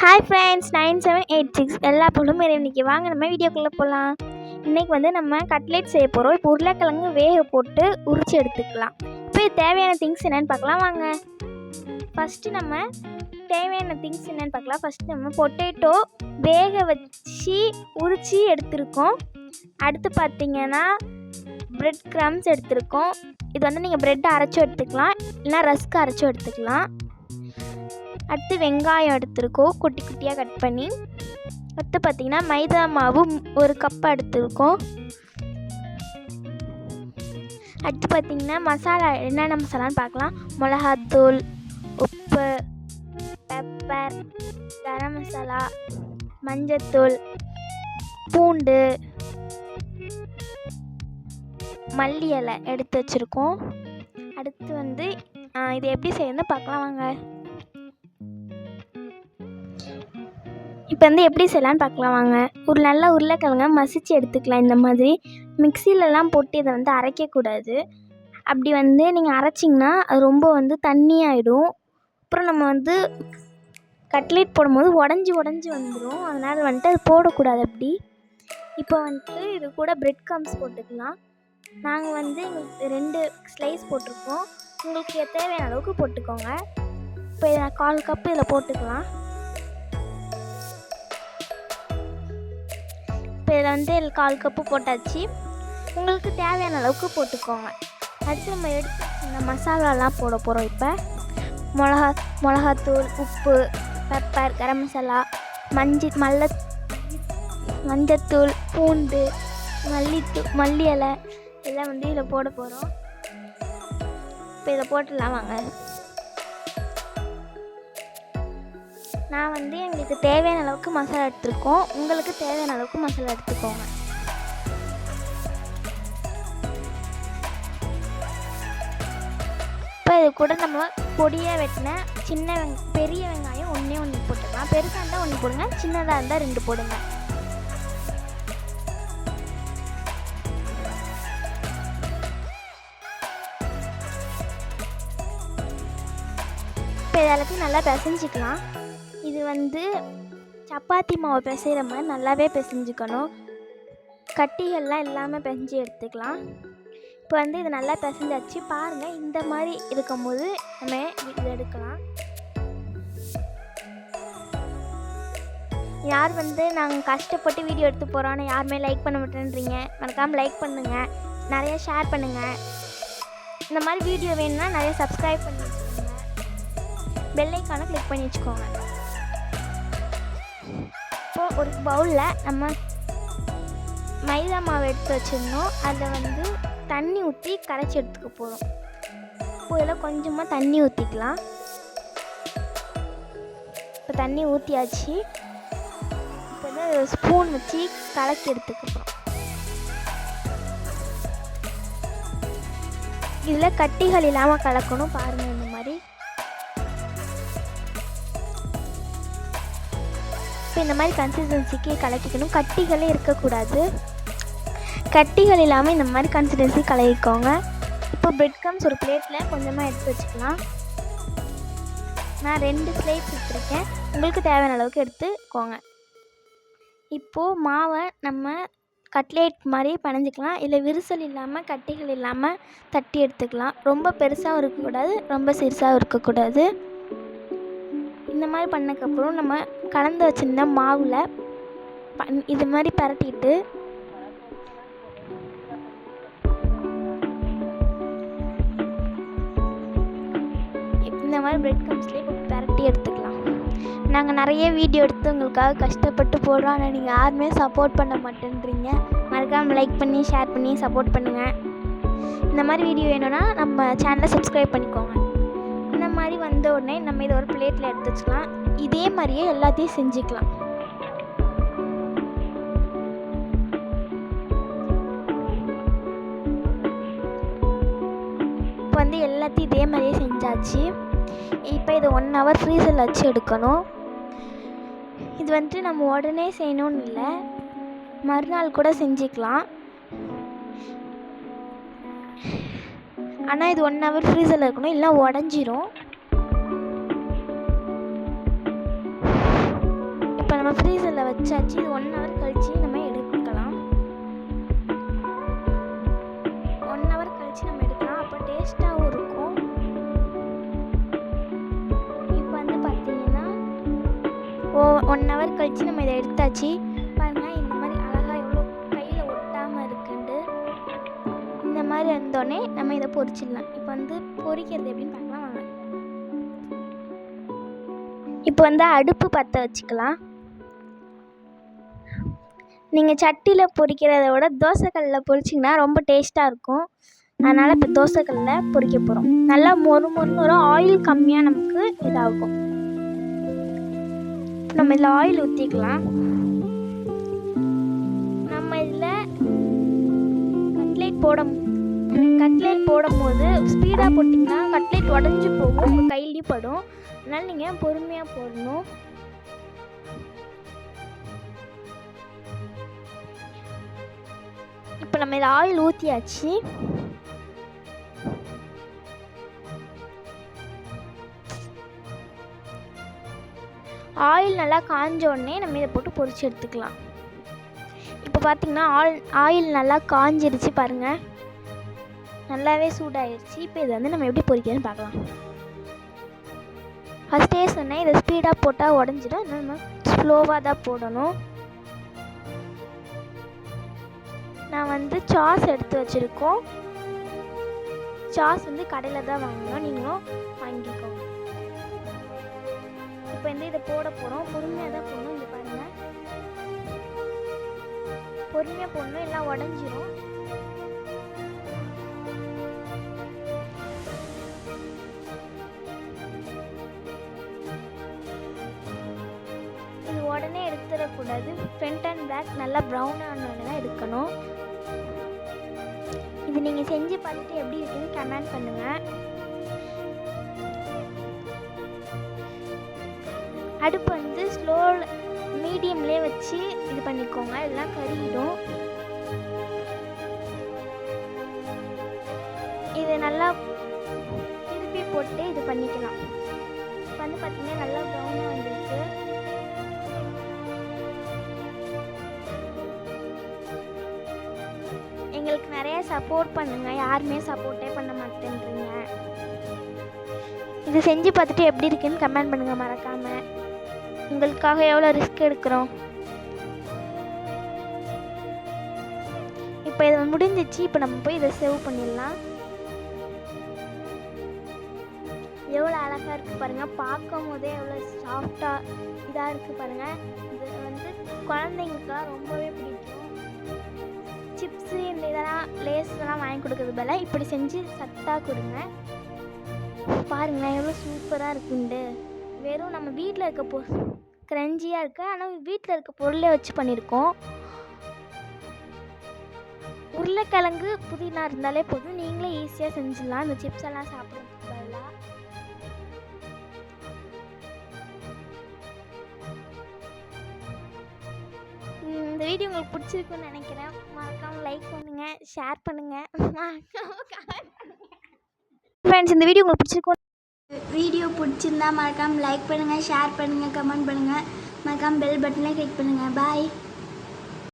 Hi friends nine seven eight six எல்லா பொருளும் இன்றைக்கி வாங்க நம்ம வீடியோக்குள்ளே போகலாம் இன்றைக்கி வந்து நம்ம கட்லெட் செய்ய போகிறோம் இப்போ உருளைக்கிழங்கு வேக போட்டு உரிச்சு எடுத்துக்கலாம். இப்போ தேவையான திங்ஸ் என்னென்னு பார்க்கலாம். வாங்க. ஃபஸ்ட்டு நம்ம தேவையான திங்ஸ் என்னென்னு பார்க்கலாம். ஃபஸ்ட்டு நம்ம பொட்டேட்டோ வேக வச்சு உரித்து எடுத்திருக்கோம். அடுத்து பார்த்தீங்கன்னா ப்ரெட் க்ரம்ஸ் எடுத்திருக்கோம். இது வந்து நீங்கள் ப்ரெட் அரைச்சும் எடுத்துக்கலாம். இல்லைனா ரஸ்க் அரைச்சும் எடுத்துக்கலாம். அடுத்து வெங்காயம் எடுத்திருக்கோம். குட்டி குட்டியாக கட் பண்ணி. அடுத்து பார்த்திங்கன்னா மைதா மாவு ஒரு கப் எடுத்திருக்கோம். அடுத்து பார்த்திங்கன்னா மசாலா என்னென்ன மசாலான்னு பார்க்கலாம் மிளகாத்தூள் உப்பு பெப்பர் கரம் மசாலா மஞ்சத்தூள் பூண்டு மல்லி இலை எடுத்து வச்சுருக்கோம். அடுத்து வந்து இது எப்படி செய்யணும்னு பார்க்கலாம் வாங்க. இப்போ வந்து எப்படி செய்யலான்னு பார்க்கலாம் வாங்க. ஒரு நல்ல உருளைக்கிழங்க மசிச்சு எடுத்துக்கலாம். இந்த மாதிரி மிக்சிலெலாம் போட்டு இதை வந்து அரைக்கக்கூடாது. அப்படி வந்து நீங்கள் அரைச்சிங்கன்னா அது ரொம்ப வந்து தண்ணி ஆகிடும் அப்புறம் நம்ம வந்து கட்லெட் போடும்போது உடஞ்சி உடஞ்சி வந்துடும் அதனால் வந்துட்டு அது போடக்கூடாது அப்படி. இப்போ வந்துட்டு இது கூட பிரெட் கம்ஸ் போட்டுக்கலாம். நாங்கள் வந்து எங்களுக்கு ரெண்டு ஸ்லைஸ் போட்டிருக்கோம். உங்களுக்கு தேவையான அளவுக்கு போட்டுக்கோங்க. இப்போ இதை நான் கால் கப்பு இதில் போட்டுக்கலாம். இப்போ இதில் வந்து கால் கப்பு போட்டாச்சு. உங்களுக்கு தேவையான அளவுக்கு போட்டுக்கோங்க. அடுத்து நம்ம எடுத்து இந்த மசாலாலாம் போட போகிறோம் இப்போ. மிளகா மிளகாத்தூள் உப்பு பெப்பர் கரம் மசாலா மஞ்சள் மல்ல மஞ்சத்தூள் பூண்டு மல்லித்தூள் மல்லி இலை எல்லாம் வந்து இதில் போட போகிறோம் இப்போ இதை போட்டுடலாம் வாங்க. நான் வந்து எங்களுக்கு தேவையான அளவுக்கு மசாலா எடுத்துருக்கோம். உங்களுக்கு தேவையான அளவுக்கு மசாலா எடுத்துக்கோங்க. இப்போ இது கூட நம்ம பொடியாக வெட்டின சின்ன வெங் பெரிய வெங்காயம் ஒன்றே ஒன்று போட்டுக்கலாம். பெருசாக இருந்தால் ஒன்று போடுங்க சின்னதாக இருந்தால் ரெண்டு போடுங்க. இப்போ இது எல்லாத்தையும் நல்லா பிசைஞ்சிக்கலாம். வந்து சப்பாத்தி மாவு பிசைகிற மாதிரி நல்லாவே பிசைஞ்சுக்கணும். கட்டிகள்லாம் இல்லாமல் பிசைஞ்சு எடுத்துக்கலாம். இப்போ வந்து இது நல்லா பிசைஞ்சாச்சு. பாருங்கள் இந்த மாதிரி இருக்கும்போது நம்ம இது எடுக்கலாம். யார் வந்து நாங்கள் கஷ்டப்பட்டு வீடியோ எடுத்து போகிறோன்னு யாருமே லைக் பண்ண மாட்டேன்றீங்க மறக்காமல் லைக் பண்ணுங்கள் நிறைய ஷேர் பண்ணுங்கள் இந்த மாதிரி வீடியோ வேணும்னா நிறைய சப்ஸ்கிரைப் பண்ணி வச்சுக்கோங்க. பெல்லைக்கான கிளிக் பண்ணி வச்சுக்கோங்க. இப்போ ஒரு பவுலில் நம்ம மைதா மாவு எடுத்து வச்சிருந்தோம். அதை வந்து தண்ணி ஊற்றி கரைச்சி எடுத்துக்க போகிறோம் இப்போ இதில் கொஞ்சமாக தண்ணி ஊற்றிக்கலாம் இப்போ தண்ணி ஊற்றியாச்சு இப்போ வந்து ஸ்பூன் வச்சு கலக்கி எடுத்துக்கிறோம் இதில் கட்டிகள் இல்லாமல் கலக்கணும் பாருங்கள் இப்போ இந்த மாதிரி கன்சிஸ்டன்சிக்கு கலக்கிக்கணும். கட்டிகளே இருக்கக்கூடாது. கட்டிகள் இல்லாமல் இந்த மாதிரி கன்சிஸ்டன்சி கலக்கிக்கோங்க. இப்போ பிரெட் கம்ஸ் ஒரு பிளேட்டில் கொஞ்சமாக எடுத்து வச்சுக்கலாம். நான் ரெண்டு ஸ்லைஸ் எடுத்துருக்கேன் உங்களுக்கு தேவையான அளவுக்கு எடுத்துக்கோங்க. இப்போது மாவை நம்ம கட்லேட் மாதிரி பனைஞ்சிக்கலாம் இல்லை விரிசல் இல்லாமல் கட்டிகள் இல்லாமல் தட்டி எடுத்துக்கலாம். ரொம்ப பெருசாகவும் இருக்கக்கூடாது. ரொம்ப சிறுசாகவும் இருக்கக்கூடாது. இந்த மாதிரி பண்ணக்கப்புறம் நம்ம கலந்து வச்சுருந்த மாவில் பண் இது மாதிரி பரட்டிட்டு இந்த மாதிரி பிரெட் கம்ஸ்லேயே பரட்டி எடுத்துக்கலாம். நாங்கள் நிறைய வீடியோ எடுத்து உங்களுக்காக கஷ்டப்பட்டு போடுறோம். ஆனால் நீங்கள் யாருமே சப்போர்ட் பண்ண மாட்டேன்றீங்க. மறக்காமல் லைக் பண்ணி ஷேர் பண்ணி சப்போர்ட் பண்ணுங்கள் இந்த மாதிரி வீடியோ வேணும்னா நம்ம சேனலை சப்ஸ்கிரைப் பண்ணிக்கோங்க. உடனே நம்ம இதை ஒரு பிளேட்டில் எடுத்து வச்சுக்கலாம். இதே மாதிரியே எல்லாத்தையும் செஞ்சுக்கலாம். இப்போ வந்து எல்லாத்தையும் இதே மாதிரியே செஞ்சாச்சு. இப்போ இதை ஒன் ஹவர் ஃப்ரீசரில் வச்சு எடுக்கணும். இது வந்துட்டு நம்ம உடனே செய்யணும்னு இல்லை. மறுநாள் கூட செஞ்சுக்கலாம். ஆனால் இது ஒன் ஹவர் ஃப்ரீசரில் இருக்கணும். இல்லை உடஞ்சிரும். நம்ம ஃப்ரீசரில் வச்சாச்சு இது ஒன் ஹவர் கழிச்சு நம்ம எடுக்கலாம். ஒன் ஹவர் கழிச்சு நம்ம எடுக்கலாம். அப்போ டேஸ்ட்டாகவும் இருக்கும். இப்போ வந்து பார்த்தீங்கன்னா ஓ ஒன் ஹவர் கழிச்சு நம்ம இதை எடுத்தாச்சு. பாருங்கள் இந்த மாதிரி அழகாக எவ்வளோ கையில் ஒட்டாமல் இருக்குண்டு. இந்த மாதிரி இருந்தோடனே நம்ம இதை பொரிச்சிடலாம். இப்போ வந்து பொரிக்கிறது எப்படின்னு பார்க்கலாம் இப்போ வந்து அடுப்பு பற்ற வச்சுக்கலாம். நீங்கள் சட்டியில் பொரிக்கிறத விட தோசைக்கல்லில் பொரிச்சிங்கன்னா ரொம்ப டேஸ்ட்டாக இருக்கும். அதனால் இப்போ தோசைக்கல்லில் பொரிக்க போகிறோம் நல்லா மொறு மொறுன்னு வரும் ஆயில் கம்மியாக நமக்கு இதாகும். நம்ம இதில் ஆயில் ஊற்றிக்கலாம் நம்ம இதில் கட்லேட் போட கட்லேட் போடும்போது ஸ்பீடாக போட்டிங்கன்னா கட்லேட் உடஞ்சி போகும் உங்கள் கையிலையும் படும். அதனால் நீங்கள் பொறுமையாக போடணும். இப்போ நம்ம இதை ஆயில் ஊற்றியாச்சு ஆயில் நல்லா காஞ்ச உடனே நம்ம இதை போட்டு பொறிச்சு எடுத்துக்கலாம். இப்போ பார்த்திங்கன்னா ஆயில் ஆயில் நல்லா காஞ்சிருச்சு பாருங்கள் நல்லாவே சூடாயிருச்சு. இப்போ இதை வந்து நம்ம எப்படி பொறிக்கிறதுன்னு பார்க்கலாம். ஃபஸ்ட்டே சொன்னேன் இதை ஸ்பீடாக போட்டால் உடஞ்சிடும். நம்ம ஸ்லோவாக தான் போடணும். நான் வந்து சாஸ் எடுத்து வச்சுருக்கோம். சாஸ் வந்து கடையில் தான் வாங்கணும் நீங்களும் வாங்கிக்கோங்க. இப்போ வந்து இதை போட போகிறோம் பொறுமையாக தான் போடணும். இங்கே பாருங்கள் பொறுமையாக போடணும். எல்லாம் உடஞ்சிரும். இது உடனே எடுத்துடக்கூடாது. ஃப்ரண்ட் அண்ட் பேக் நல்லா ப்ரௌன் ஆனோடனே தான் எடுக்கணும். இது நீங்கள் செஞ்சு பார்த்துட்டு எப்படி இருக்குன்னு கமெண்ட் பண்ணுங்கள் அடுப்பு வந்து ஸ்லோ மீடியம்லேயே வச்சு இது பண்ணிக்கோங்க. இதெல்லாம் கருகிடும். இது நல்லா திருப்பி போட்டு இது பண்ணிக்கலாம். இப்போ வந்து பார்த்தீங்கன்னா நல்லா ப்ரௌனாக வந்துருக்கு. நிறைய சப்போர்ட் பண்ணுங்க. யாருமே சப்போர்ட்டே பண்ண மாட்டேன்றீங்க. இது செஞ்சு பார்த்துட்டு எப்படி இருக்குன்னு கமெண்ட் பண்ணுங்க. மறக்காம. உங்களுக்காக எவ்வளோ ரிஸ்க் எடுக்கிறோம். இப்போ இது முடிஞ்சிச்சு. இப்போ நம்ம போய் இதை சேவ் பண்ணிடலாம். எவ்வளோ அழகாக இருக்குது பாருங்கள் பார்க்கும் போதே எவ்வளோ சாஃப்டாக இதாக இருக்குது பாருங்கள் இது வந்து குழந்தைங்களுக்குலாம் ரொம்பவே பிடிக்கும். சிப்ஸு இந்த இதெல்லாம் லேஸ் இதெல்லாம் வாங்கி கொடுக்கறது பல இப்படி செஞ்சு சத்தாக கொடுங்க. பாருங்களேன் எவ்வளோ சூப்பராக இருக்குண்டு. வெறும் நம்ம வீட்டில் இருக்க பொ க்ரன்ச்சியாக இருக்கு. ஆனால் வீட்டில் இருக்க பொருளை வச்சு பண்ணியிருக்கோம் உருளைக்கிழங்கு புதினா இருந்தாலே போதும். நீங்களே ஈஸியாக செஞ்சிடலாம். இந்த சிப்ஸ் எல்லாம் சாப்பிடுங்க இந்த வீடியோ உங்களுக்கு பிடிச்சிருக்குன்னு நினைக்கிறேன். மறக்காமல் லைக் பண்ணுங்கள் ஷேர் பண்ணுங்கள் ஃப்ரெண்ட்ஸ் இந்த வீடியோ உங்களுக்கு பிடிச்சிருக்கும் வீடியோ பிடிச்சிருந்தா மறக்காமல் லைக் பண்ணுங்கள் ஷேர் பண்ணுங்கள் கமெண்ட் பண்ணுங்கள் மறக்காமல் பெல் பட்டனை கிளிக் பண்ணுங்கள் பாய்